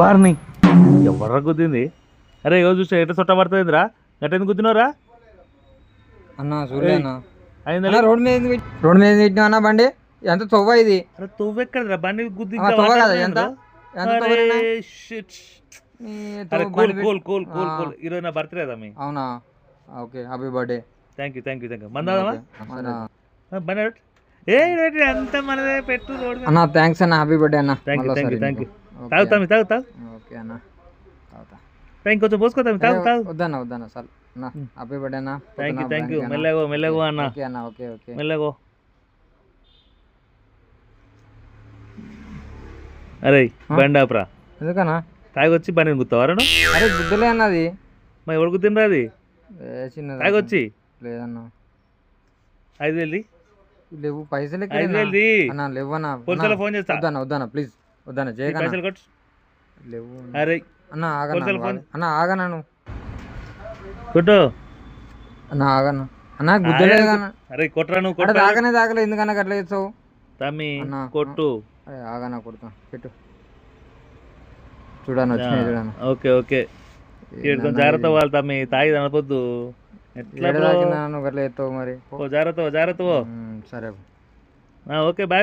వారిని. ఎవర్ర గుద్దింది. అరే ఎవరు చూసా ఎట్లా చుట్ట పడుతుందిరా? గట్టెందుకు గుద్దినవరా అన్న చూడలే అన్న. అయిందా రోడ్ మీద రోడ్ మీద పెట్టినా అన్న బండి? ఎంత తొవ్వ ఇది? అరే తొవ్వెక్కడరా బండి గుద్ది తొవ్వ కదా ఎంత? తొవ్వ తొవ్వ cool cool cool cool. Cool. ఈరోజు నా బర్త్డే మీ. అవునా? Okay happy birthday thank you thank you thank you మందాదమ్మా అన్న బండి. ఏ అంత మనదే పెట్టు రోడ్ మీద. అన్న థ్యాంక్స్ అన్న హ్యాపీ బర్త్డే అన్న. Thank you thank you thank you okay. తాగు తమ్మి తాగు తాగు. ఓకే అన్న. తాగుతా. థ్యాంక్ కొంచెం పోసుకో తమ్మి తాగు తాగు. వద్దన్న వద్దన్న సార్ అన్న ఉమ్. హ్యాపీ బర్త్డే అన్న. థ్యాంక్ యూ థ్యాంక్ యూ అన్న. మెల్లగో మెల్లగో అన్న. ఓకే అన్న ఓకే ఓకే. మెల్లగో అరే? బండి ఆపరా. ఎందుకన్నా? తాగి వచ్చి బండిని అరే గుద్దలే అన్నది మరి ఎవడు గుద్దినరా అది? వచ్చి లేదన్న. ఐదు వేలు లేవు పైసలు? వేలు అన్న లేవన్నా. పోలీసులో ఫోన్ చేస్తా. వద్దన్న వద్దన్న ప్లీజ్ వద్దన్న ఈ చేయకన్నా పైసలు కొట్టు. లేవు. అరే అన్న ఆగన్నా పోలీసుల నువ్వు ఫోన్. ఆగు. అన్న ఆగన్నా కొట్టు. అన్న ఆగన్నా. అన్న గుద్దలేదు అన్న. అరే కొట్టరా నువ్వు అక్కడ కొట్టు తాగనే తాగలే ఎందుకన్నా అట్లా చేస్తావు? తమ్మి అన్న, కొట్టు. అరే ఆగన్నా కొడుతా. పెట్టు. వచ్చినాయి చూడన్న ఓకే ఓకే. కొంచెం జాగ్రత్త వాళ్ళు తమ్మి తాగి అనపొద్దు ఎట్లా ఏడ బ్రో? తాకినా నువ్వు అట్లా చేస్తావు మరి? ఓ జాగ్రత్త ఓ జాగ్రత్త ఓ ఉమ్, సరే ఓకే బాయ్.